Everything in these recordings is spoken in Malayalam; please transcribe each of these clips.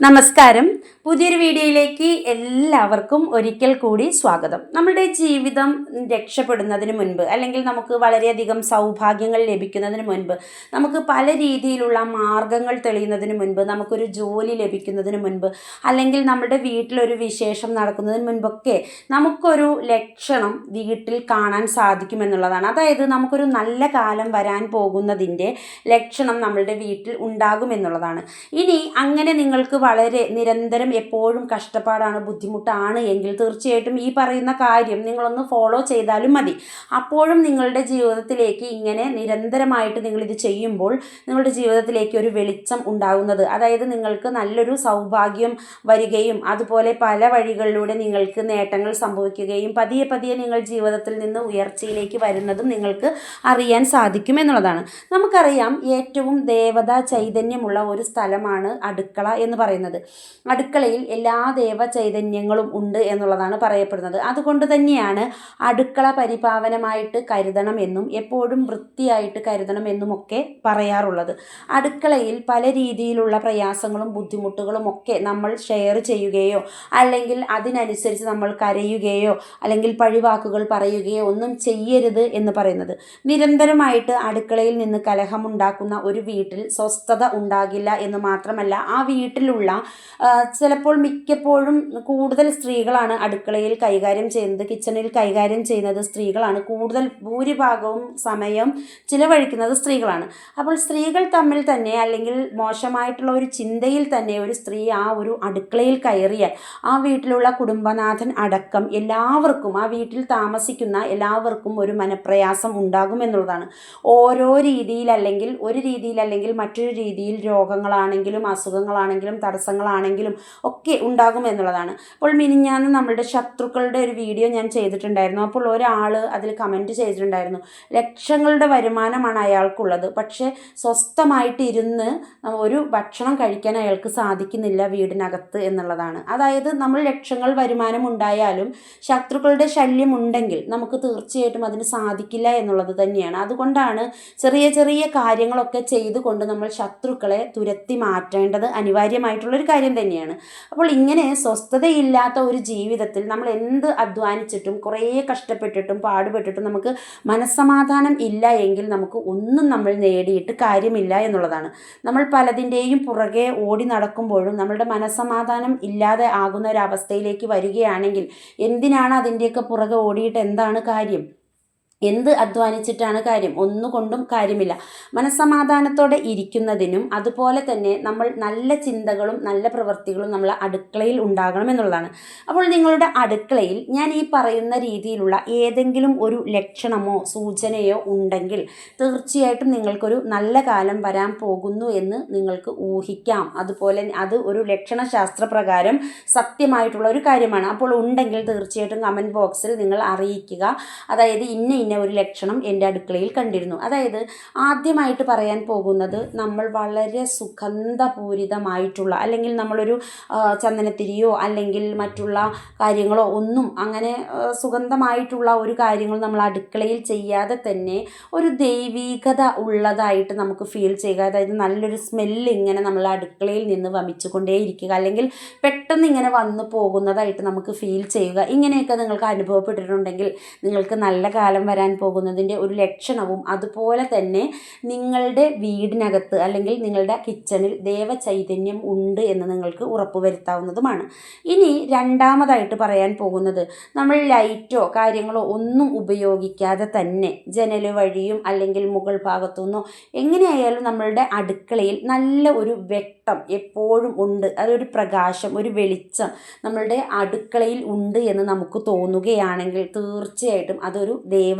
നമസ്കാരം. പുതിയൊരു വീഡിയോയിലേക്ക് എല്ലാവർക്കും ഒരിക്കൽ കൂടി സ്വാഗതം. നമ്മുടെ ജീവിതം രക്ഷപ്പെടുന്നതിന് മുൻപ് അല്ലെങ്കിൽ നമുക്ക് വളരെയധികം സൗഭാഗ്യങ്ങൾ ലഭിക്കുന്നതിന് മുൻപ് നമുക്ക് പല രീതിയിലുള്ള മാർഗങ്ങൾ തെളിയുന്നതിന് മുൻപ് നമുക്കൊരു ജോലി ലഭിക്കുന്നതിന് മുൻപ് അല്ലെങ്കിൽ നമ്മുടെ വീട്ടിലൊരു വിശേഷം നടക്കുന്നതിന് മുൻപൊക്കെ നമുക്കൊരു ലക്ഷണം വീട്ടിൽ കാണാൻ സാധിക്കുമെന്നുള്ളതാണ് അതായത് നമുക്കൊരു നല്ല കാലം വരാൻ പോകുന്നതിന്റെ ലക്ഷണം നമ്മളുടെ വീട്ടിൽ ഉണ്ടാകുമെന്നുള്ളതാണ് ഇനി അങ്ങനെ നിങ്ങൾക്ക് വളരെ നിരന്തരം എപ്പോഴും കഷ്ടപ്പാടാണ് ബുദ്ധിമുട്ടാണ് എങ്കിൽ തീർച്ചയായിട്ടും ഈ പറയുന്ന കാര്യം നിങ്ങളൊന്ന് ഫോളോ ചെയ്താലും മതി. അപ്പോഴും നിങ്ങളുടെ ജീവിതത്തിലേക്ക് ഇങ്ങനെ നിരന്തരമായിട്ട് നിങ്ങളിത് ചെയ്യുമ്പോൾ നിങ്ങളുടെ ജീവിതത്തിലേക്ക് ഒരു വെളിച്ചം ഉണ്ടാകുന്നത്. അതായത് നിങ്ങൾക്ക് നല്ലൊരു സൗഭാഗ്യം വരികയും അതുപോലെ പല വഴികളിലൂടെ നിങ്ങൾക്ക് നേട്ടങ്ങൾ സംഭവിക്കുകയും പതിയെ പതിയെ നിങ്ങൾ ജീവിതത്തിൽ നിന്ന് ഉയർച്ചയിലേക്ക് വരുന്നതും നിങ്ങൾക്ക് അറിയാൻ സാധിക്കും എന്നുള്ളതാണ്. നമുക്കറിയാം ഏറ്റവും ദേവതാ ചൈതന്യമുള്ള ഒരു സ്ഥലമാണ് അടുക്കള എന്ന് പറയുന്നത്. അടുക്കളയിൽ എല്ലാ ദേവ ചൈതന്യങ്ങളും ഉണ്ട് എന്നുള്ളതാണ് പറയപ്പെടുന്നത്. അതുകൊണ്ട് തന്നെയാണ് അടുക്കള പരിപാവനമായിട്ട് കരുതണം എന്നും എപ്പോഴും വൃത്തിയായിട്ട് കരുതണം എന്നുമൊക്കെ പറയാറുള്ളത്. അടുക്കളയിൽ പല രീതിയിലുള്ള പ്രയാസങ്ങളും ബുദ്ധിമുട്ടുകളും ഒക്കെ നമ്മൾ ഷെയർ ചെയ്യുകയോ അല്ലെങ്കിൽ അതിനനുസരിച്ച് നമ്മൾ കരയുകയോ അല്ലെങ്കിൽ പഴിവാക്കുകൾ പറയുകയോ ഒന്നും ചെയ്യരുത് എന്ന് പറയുന്നത്. നിരന്തരമായിട്ട് അടുക്കളയിൽ നിന്ന് കലഹമുണ്ടാക്കുന്ന ഒരു വീട്ടിൽ സ്വസ്ഥത ഉണ്ടാകില്ല എന്ന് മാത്രമല്ല ആ വീട്ടിലുള്ള ആ, ചിലപ്പോൾ മിക്കപ്പോഴും കൂടുതൽ സ്ത്രീകളാണ് അടുക്കളയിൽ കൈകാര്യം ചെയ്യുന്നത് കിച്ചണിൽ കൈകാര്യം ചെയ്യുന്നത് സ്ത്രീകളാണ്. കൂടുതൽ ഭൂരിഭാഗവും സമയം ചിലവഴിക്കുന്നത് സ്ത്രീകളാണ്. അപ്പോൾ സ്ത്രീകൾ തമ്മിൽ തന്നെ അല്ലെങ്കിൽ മോശമായിട്ടുള്ള ഒരു ചിന്തയിൽ തന്നെ ഒരു സ്ത്രീ ആ ഒരു അടുക്കളയിൽ കയറിയാൽ ആ വീട്ടിലുള്ള കുടുംബനാഥൻ അടക്കം എല്ലാവർക്കും ആ വീട്ടിൽ താമസിക്കുന്ന എല്ലാവർക്കും ഒരു മനപ്രയാസം ഉണ്ടാകും എന്നുള്ളതാണ്. ഓരോ രീതിയിൽ അല്ലെങ്കിൽ ഒരു രീതിയിൽ അല്ലെങ്കിൽ മറ്റൊരു രീതിയിൽ രോഗങ്ങളാണെങ്കിലും അസുഖങ്ങളാണെങ്കിലും തടസ്സങ്ങളാണെങ്കിലും ഒക്കെ ഉണ്ടാകും എന്നുള്ളതാണ്. അപ്പോൾ മിനിഞ്ഞാന്ന് നമ്മളുടെ ശത്രുക്കളുടെ ഒരു വീഡിയോ ഞാൻ ചെയ്തിട്ടുണ്ടായിരുന്നു. അപ്പോൾ ഒരാൾ അതിൽ കമന്റ് ചെയ്തിട്ടുണ്ടായിരുന്നു. ലക്ഷങ്ങളുടെ വരുമാനമാണ് അയാൾക്കുള്ളത്. പക്ഷേ സ്വസ്ഥമായിട്ടിരുന്ന് ഒരു ഭക്ഷണം കഴിക്കാൻ അയാൾക്ക് സാധിക്കുന്നില്ല വീടിനകത്ത് എന്നുള്ളതാണ്. അതായത് നമ്മൾ ലക്ഷങ്ങൾ വരുമാനം ഉണ്ടായാലും ശത്രുക്കളുടെ ശല്യം ഉണ്ടെങ്കിൽ നമുക്ക് തീർച്ചയായിട്ടും അതിന് സാധിക്കില്ല എന്നുള്ളത് തന്നെയാണ്. അതുകൊണ്ടാണ് ചെറിയ ചെറിയ കാര്യങ്ങളൊക്കെ ചെയ്തുകൊണ്ട് നമ്മൾ ശത്രുക്കളെ തുരത്തി മാറ്റേണ്ടത് അനിവാര്യമായിട്ടുള്ളൊരു കാര്യം തന്നെയാണ്. അപ്പോൾ ഇങ്ങനെ സ്വസ്ഥതയില്ലാത്ത ഒരു ജീവിതത്തിൽ നമ്മൾ എന്ത് അധ്വാനിച്ചിട്ടും കുറേ കഷ്ടപ്പെട്ടിട്ടും പാടുപെട്ടിട്ടും നമുക്ക് മനസ്സമാധാനം ഇല്ല എങ്കിൽ നമുക്ക് ഒന്നും നമ്മൾ നേടിയിട്ട് കാര്യമില്ല എന്നുള്ളതാണ്. നമ്മൾ പലതിന്റെയും പുറകെ ഓടി നടക്കുമ്പോഴും നമ്മളുടെ മനസ്സമാധാനം ഇല്ലാതെ ആകുന്ന ഒരു അവസ്ഥയിലേക്ക് വരികയാണെങ്കിൽ എന്തിനാണ് അതിന്റെയൊക്കെ പുറകെ ഓടിയിട്ട് എന്താണ് കാര്യം? എന്ത് അധ്വാനിച്ചിട്ടാണ് കാര്യം? ഒന്നുകൊണ്ടും കാര്യമില്ല. മനസ്സമാധാനത്തോടെ ഇരിക്കുന്നതിനും അതുപോലെ തന്നെ നമ്മൾ നല്ല ചിന്തകളും നല്ല പ്രവൃത്തികളും നമ്മൾ അടുക്കളയിൽ ഉണ്ടാകണം എന്നുള്ളതാണ്. അപ്പോൾ നിങ്ങളുടെ അടുക്കളയിൽ ഞാൻ ഈ പറയുന്ന രീതിയിലുള്ള ഏതെങ്കിലും ഒരു ലക്ഷണമോ സൂചനയോ ഉണ്ടെങ്കിൽ തീർച്ചയായിട്ടും നിങ്ങൾക്കൊരു നല്ല കാലം വരാൻ പോകുന്നു എന്ന് നിങ്ങൾക്ക് ഊഹിക്കാം. അതുപോലെ അത് ഒരു ലക്ഷണശാസ്ത്ര പ്രകാരം സത്യമായിട്ടുള്ള ഒരു കാര്യമാണ്. അപ്പോൾ ഉണ്ടെങ്കിൽ തീർച്ചയായിട്ടും കമന്റ് ബോക്സിൽ നിങ്ങൾ അറിയിക്കുക. അതായത് ഇന്ന ഇന്ന ഒരു ലക്ഷണം എന്റെ അടുക്കളയിൽ കണ്ടിരുന്നു. അതായത് ആദ്യമായിട്ട് പറയാൻ പോകുന്നത് നമ്മൾ വളരെ സുഗന്ധപൂരിതമായിട്ടുള്ള അല്ലെങ്കിൽ നമ്മളൊരു ചന്ദനത്തിരിയോ അല്ലെങ്കിൽ മറ്റുള്ള കാര്യങ്ങളോ ഒന്നും അങ്ങനെ സുഗന്ധമായിട്ടുള്ള ഒരു കാര്യങ്ങൾ നമ്മൾ അടുക്കളയിൽ ചെയ്യാതെ തന്നെ ഒരു ദൈവീകത ഉള്ളതായിട്ട് നമുക്ക് ഫീൽ ചെയ്യുക. അതായത് നല്ലൊരു സ്മെല്ല് ഇങ്ങനെ നമ്മൾ അടുക്കളയിൽ നിന്ന് വമിച്ചുകൊണ്ടേയിരിക്കുക. അല്ലെങ്കിൽ പെട്ടെന്ന് ഇങ്ങനെ വന്നു പോകുന്നതായിട്ട് നമുക്ക് ഫീൽ ചെയ്യുക. ഇങ്ങനെയൊക്കെ നിങ്ങൾക്ക് അനുഭവപ്പെട്ടിട്ടുണ്ടെങ്കിൽ നിങ്ങൾക്ക് നല്ല കാലം വരാൻ പോകുന്നതിന്റെ ഒരു ലക്ഷണവും അതുപോലെ തന്നെ നിങ്ങളുടെ വീടിനകത്ത് അല്ലെങ്കിൽ നിങ്ങളുടെ കിച്ചണിൽ ദേവചൈതന്യം ഉണ്ട് എന്ന് നിങ്ങൾക്ക് ഉറപ്പുവരുത്താവുന്നതുമാണ്. ഇനി രണ്ടാമതായിട്ട് പറയാൻ പോകുന്നത് നമ്മൾ ലൈറ്റോ കാര്യങ്ങളോ ഒന്നും ഉപയോഗിക്കാതെ തന്നെ ജനൽ വഴിയും അല്ലെങ്കിൽ മുകൾ ഭാഗത്തുനിന്നോ എങ്ങനെയായാലും നമ്മളുടെ അടുക്കളയിൽ നല്ല ഒരു വ്യക്തം എപ്പോഴും ഉണ്ട്. അതൊരു പ്രകാശം ഒരു വെളിച്ചം നമ്മളുടെ അടുക്കളയിൽ ഉണ്ട് എന്ന് നമുക്ക് തോന്നുകയാണെങ്കിൽ തീർച്ചയായിട്ടും അതൊരു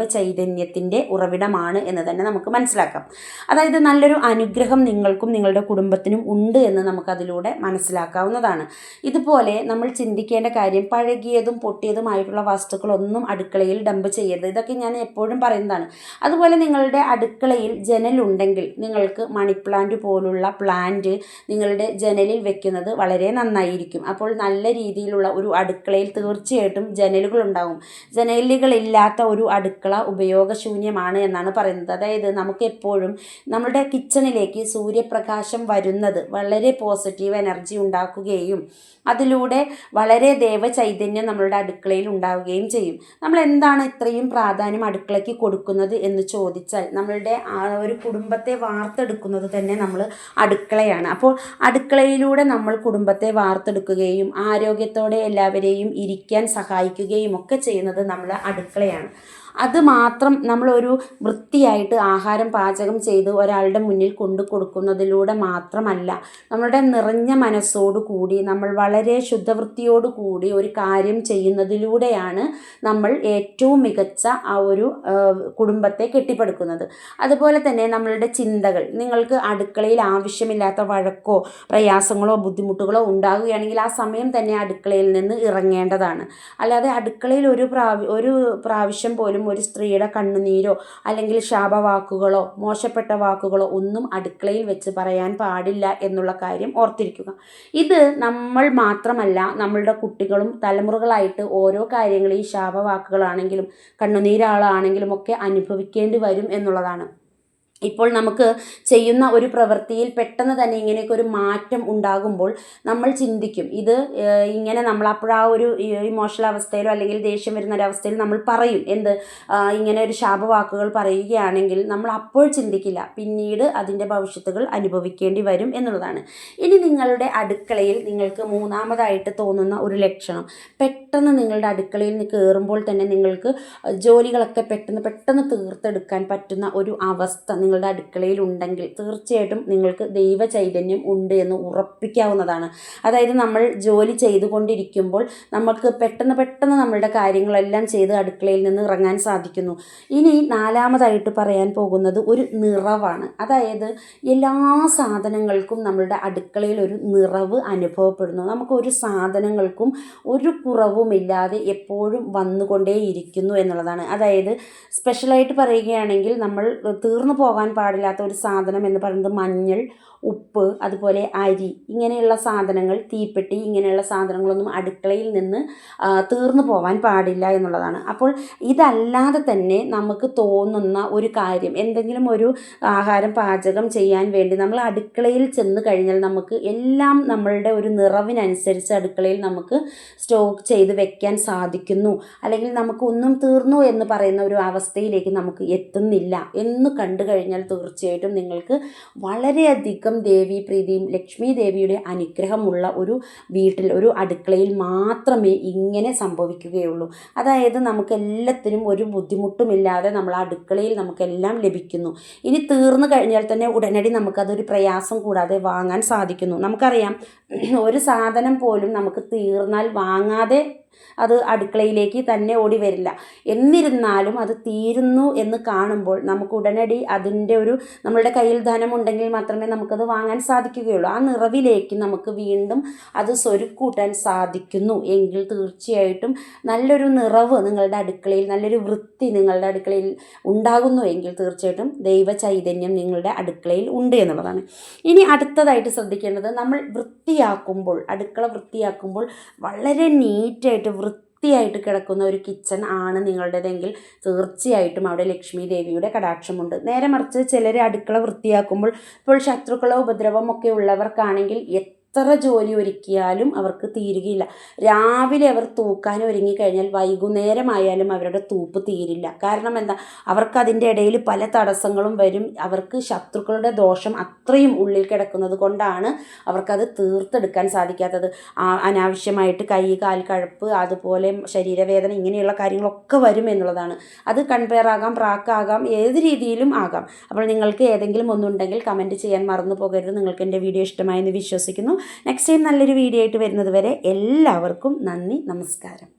ദേവചൈതന്യത്തിന്റെ ഉറവിടമാണ് എന്ന് തന്നെ നമുക്ക് മനസ്സിലാക്കാം. അതായത് നല്ലൊരു അനുഗ്രഹം നിങ്ങൾക്കും നിങ്ങളുടെ കുടുംബത്തിനും ഉണ്ട് എന്ന് നമുക്കതിലൂടെ മനസ്സിലാക്കാവുന്നതാണ്. ഇതുപോലെ നമ്മൾ ചിന്തിക്കേണ്ട കാര്യം പഴകിയതും പൊട്ടിയതുമായിട്ടുള്ള വസ്തുക്കളൊന്നും അടുക്കളയിൽ ഡംപ് ചെയ്യരുത്. ഇതൊക്കെ ഞാൻ എപ്പോഴും പറയുന്നതാണ്. അതുപോലെ നിങ്ങളുടെ അടുക്കളയിൽ ജനലുണ്ടെങ്കിൽ നിങ്ങൾക്ക് മണി പ്ലാന്റ് പോലുള്ള പ്ലാന്റ് നിങ്ങളുടെ ജനലിൽ വെക്കുന്നത് വളരെ നന്നായിരിക്കും. അപ്പോൾ നല്ല രീതിയിലുള്ള ഒരു അടുക്കളയിൽ തീർച്ചയായിട്ടും ജനലുകൾ ഉണ്ടാകും ജനലുകളില്ലാത്ത ഒരു അടുക്കള ഉപയോഗശൂന്യമാണ് എന്നാണ് പറയുന്നത്. അതായത് നമുക്ക് എപ്പോഴും നമ്മുടെ കിച്ചണിലേക്ക് സൂര്യപ്രകാശം വരുന്നത് വളരെ പോസിറ്റീവ് എനർജി ഉണ്ടാക്കുകയും അതിലൂടെ വളരെ ദേവചൈതന്യം നമ്മളുടെ അടുക്കളയിൽ ഉണ്ടാവുകയും ചെയ്യും. നമ്മൾ എന്താണ് ഇത്രയും പ്രാധാന്യം അടുക്കളയ്ക്ക് കൊടുക്കുന്നത് എന്ന് ചോദിച്ചാൽ നമ്മളുടെ ആ ഒരു കുടുംബത്തെ വാർത്തെടുക്കുന്നത് തന്നെ നമ്മൾ അടുക്കളയാണ്. അപ്പോൾ അടുക്കളയിലൂടെ നമ്മൾ കുടുംബത്തെ വാർത്തെടുക്കുകയും ആരോഗ്യത്തോടെ എല്ലാവരെയും ഇരിക്കാൻ സഹായിക്കുകയും ഒക്കെ ചെയ്യുന്നത് നമ്മൾ അടുക്കളയാണ്. അത് മാത്രം നമ്മളൊരു വൃത്തിയായിട്ട് ആഹാരം പാചകം ചെയ്ത് ഒരാളുടെ മുന്നിൽ കൊണ്ടു കൊടുക്കുന്നതിലൂടെ മാത്രമല്ല നമ്മളുടെ നിറഞ്ഞ മനസ്സോടു കൂടി നമ്മൾ വളരെ ശുദ്ധവൃത്തിയോടു കൂടി ഒരു കാര്യം ചെയ്യുന്നതിലൂടെയാണ് നമ്മൾ ഏറ്റവും മികച്ച ആ ഒരു കുടുംബത്തെ കെട്ടിപ്പടുക്കുന്നത്. അതുപോലെ തന്നെ നമ്മളുടെ ചിന്തകൾ നിങ്ങൾക്ക് അടുക്കളയിൽ ആവശ്യമില്ലാത്ത വഴക്കോ പ്രയാസങ്ങളോ ബുദ്ധിമുട്ടുകളോ ഉണ്ടാകുകയാണെങ്കിൽ ആ സമയം തന്നെ അടുക്കളയിൽ നിന്ന് ഇറങ്ങേണ്ടതാണ്. അല്ലാതെ അടുക്കളയിൽ ഒരു പ്രാവ ഒരു പ്രാവശ്യം പോലും ഒരു സ്ത്രീയുടെ കണ്ണുനീരോ അല്ലെങ്കിൽ ശാപവാക്കുകളോ മോശപ്പെട്ട വാക്കുകളോ ഒന്നും അടുക്കളയിൽ വെച്ച് പറയാൻ പാടില്ല എന്നുള്ള കാര്യം ഓർത്തിരിക്കുക. ഇത് നമ്മൾ മാത്രമല്ല നമ്മളുടെ കുട്ടികളും തലമുറകളായിട്ട് ഓരോ കാര്യങ്ങളും ഈ ശാപവാക്കുകളാണെങ്കിലും കണ്ണുനീരാളാണെങ്കിലും ഒക്കെ അനുഭവിക്കേണ്ടി വരും എന്നുള്ളതാണ്. ഇപ്പോൾ നമുക്ക് ചെയ്യുന്ന ഒരു പ്രവൃത്തിയിൽ പെട്ടെന്ന് തന്നെ ഇങ്ങനെയൊക്കെ ഒരു മാറ്റം ഉണ്ടാകുമ്പോൾ നമ്മൾ ചിന്തിക്കും. ഇത് ഇങ്ങനെ നമ്മൾ അപ്പോഴാ ഒരു ഇമോഷണൽ അവസ്ഥയിലോ അല്ലെങ്കിൽ ദേഷ്യം വരുന്ന ഒരു അവസ്ഥയിൽ നമ്മൾ പറയും. എന്ത്? ഇങ്ങനെ ഒരു ശാപവാക്കുകൾ പറയുകയാണെങ്കിൽ നമ്മൾ അപ്പോൾ ചിന്തിക്കില്ല. പിന്നീട് അതിന്റെ ഭവിഷ്യത്തുകൾ അനുഭവിക്കേണ്ടി വരും എന്നുള്ളതാണ്. ഇനി നിങ്ങളുടെ അടുക്കളയിൽ നിങ്ങൾക്ക് മൂന്നാമതായിട്ട് തോന്നുന്ന ഒരു ലക്ഷണം. പെട്ടെന്ന് നിങ്ങളുടെ അടുക്കളയിൽ നിന്ന് കയറുമ്പോൾ തന്നെ നിങ്ങൾക്ക് ജോലികളൊക്കെ പെട്ടെന്ന് പെട്ടെന്ന് തീർത്തെടുക്കാൻ പറ്റുന്ന ഒരു അവസ്ഥ നിങ്ങളുടെ അടുക്കളയിൽ ഉണ്ടെങ്കിൽ തീർച്ചയായിട്ടും നിങ്ങൾക്ക് ദൈവ ചൈതന്യം ഉണ്ട് എന്ന് ഉറപ്പിക്കാവുന്നതാണ്. അതായത് നമ്മൾ ജോലി ചെയ്തുകൊണ്ടിരിക്കുമ്പോൾ നമുക്ക് പെട്ടെന്ന് പെട്ടെന്ന് നമ്മളുടെ കാര്യങ്ങളെല്ലാം ചെയ്ത് അടുക്കളയിൽ നിന്ന് ഇറങ്ങാൻ സാധിക്കുന്നു. ഇനി നാലാമതായിട്ട് പറയാൻ പോകുന്നത് ഒരു നിറവാണ്. അതായത് എല്ലാ സാധനങ്ങൾക്കും നമ്മളുടെ അടുക്കളയിൽ ഒരു നിറവ് അനുഭവപ്പെടുന്നു. നമുക്ക് ഒരു സാധനങ്ങൾക്കും ഒരു കുറവുമില്ലാതെ എപ്പോഴും വന്നുകൊണ്ടേയിരിക്കുന്നു എന്നുള്ളതാണ്. അതായത് സ്പെഷ്യലായിട്ട് പറയുകയാണെങ്കിൽ നമ്മൾ തീർന്നു പോകാൻ പോകാൻ പാടില്ലാത്ത ഒരു സാധനം എന്ന് പറയുന്നത് മഞ്ഞൾ. ഉപ്പ് അതുപോലെ അരി ഇങ്ങനെയുള്ള സാധനങ്ങൾ തീപ്പെട്ടി ഇങ്ങനെയുള്ള സാധനങ്ങളൊന്നും അടുക്കളയിൽ നിന്ന് തീർന്നു പോവാൻ പാടില്ല എന്നുള്ളതാണ്. അപ്പോൾ ഇതല്ലാതെ തന്നെ നമുക്ക് തോന്നുന്ന ഒരു കാര്യം എന്തെങ്കിലും ഒരു ആഹാരം പാചകം ചെയ്യാൻ വേണ്ടി നമ്മൾ അടുക്കളയിൽ ചെന്ന് കഴിഞ്ഞാൽ നമുക്ക് എല്ലാം നമ്മളുടെ ഒരു നിറവിനനുസരിച്ച് അടുക്കളയിൽ നമുക്ക് സ്റ്റോക്ക് ചെയ്ത് വെക്കാൻ സാധിക്കുന്നു. അല്ലെങ്കിൽ നമുക്കൊന്നും തീർന്നു എന്ന് പറയുന്ന ഒരു അവസ്ഥയിലേക്ക് നമുക്ക് എത്തുന്നില്ല എന്ന് കണ്ടു കഴിഞ്ഞാൽ തീർച്ചയായിട്ടും നിങ്ങൾക്ക് വളരെയധികം ശരിക്കും ദേവി പ്രീതിയും ലക്ഷ്മി ദേവിയുടെ അനുഗ്രഹമുള്ള ഒരു വീട്ടിൽ ഒരു അടുക്കളയിൽ മാത്രമേ ഇങ്ങനെ സംഭവിക്കുകയുള്ളൂ. അതായത് നമുക്ക് എല്ലാത്തിനും ഒരു ബുദ്ധിമുട്ടുമില്ലാതെ നമ്മൾ അടുക്കളയിൽ നമുക്കെല്ലാം ലഭിക്കുന്നു. ഇനി തീർന്നു കഴിഞ്ഞാൽ തന്നെ ഉടനടി നമുക്കതൊരു പ്രയാസം കൂടാതെ വാങ്ങാൻ സാധിക്കുന്നു. നമുക്കറിയാം ഒരു സാധനം പോലും നമുക്ക് തീർന്നാൽ വാങ്ങാതെ അത് അടുക്കളയിലേക്ക് തന്നെ ഓടി വരില്ല. എന്നിരുന്നാലും അത് തീരുന്നു എന്ന് കാണുമ്പോൾ നമുക്ക് ഉടനടി അതിന്റെ ഒരു നമ്മളുടെ കയ്യിൽ ധനമുണ്ടെങ്കിൽ മാത്രമേ നമുക്കത് വാങ്ങാൻ സാധിക്കുകയുള്ളൂ. ആ നിറവിലേക്ക് നമുക്ക് വീണ്ടും അത് സ്വരുക്കൂട്ടാൻ സാധിക്കുന്നു. എങ്കിൽ തീർച്ചയായിട്ടും നല്ലൊരു നിറവ് നിങ്ങളുടെ അടുക്കളയിൽ നല്ലൊരു വൃത്തി നിങ്ങളുടെ അടുക്കളയിൽ ഉണ്ടാകുന്നു എങ്കിൽ തീർച്ചയായിട്ടും ദൈവ ചൈതന്യം നിങ്ങളുടെ അടുക്കളയിൽ ഉണ്ട് എന്നുള്ളതാണ്. ഇനി അടുത്തതായിട്ട് ശ്രദ്ധിക്കേണ്ടത് നമ്മൾ വൃത്തിയാക്കുമ്പോൾ അടുക്കള വൃത്തിയാക്കുമ്പോൾ വളരെ നീറ്റായിട്ട് വൃത്തിയായിട്ട് കിടക്കുന്ന ഒരു കിച്ചൺ ആണ് നിങ്ങളുടേതെങ്കിൽ തീർച്ചയായിട്ടും അവിടെ ലക്ഷ്മി ദേവിയുടെ കടാക്ഷമുണ്ട്. നേരെ മറിച്ച് ചിലർ അടുക്കള വൃത്തിയാക്കുമ്പോൾ ഇപ്പോൾ ശത്രുക്കളോ ഉപദ്രവമൊക്കെ ഉള്ളവർക്കാണെങ്കിൽ എത്ര ജോലി ഒരുക്കിയാലും അവർക്ക് തീരുകയില്ല. രാവിലെ അവർ തൂക്കാൻ ഒരുങ്ങിക്കഴിഞ്ഞാൽ വൈകുന്നേരമായാലും അവരുടെ തൂപ്പ് തീരില്ല. കാരണം എന്താ? അവർക്ക് അതിന്റെ ഇടയിൽ പല തടസ്സങ്ങളും വരും. അവർക്ക് ശത്രുക്കളുടെ ദോഷം അത്രയും ഉള്ളിൽ കിടക്കുന്നത് കൊണ്ടാണ് അവർക്കത് തീർത്തെടുക്കാൻ സാധിക്കാത്തത്. അനാവശ്യമായിട്ട് കൈ കാൽ കഴപ്പ് അതുപോലെ ശരീരവേദന ഇങ്ങനെയുള്ള കാര്യങ്ങളൊക്കെ വരും എന്നുള്ളതാണ്. അത് കൺപെയർ ആകാം പ്രാക്കാകാം ഏത് രീതിയിലും ആകാം. അപ്പോൾ നിങ്ങൾക്ക് ഏതെങ്കിലും ഒന്നുണ്ടെങ്കിൽ കമന്റ് ചെയ്യാൻ മറന്നു പോകരുത്. നിങ്ങൾക്ക് എന്റെ വീഡിയോ ഇഷ്ടമായെന്ന് വിശ്വസിക്കുന്നു. നെക്സ്റ്റ് ടൈം നല്ലൊരു വീഡിയോ ആയിട്ട് വരുന്നത് വരെ എല്ലാവർക്കും നന്ദി നമസ്കാരം.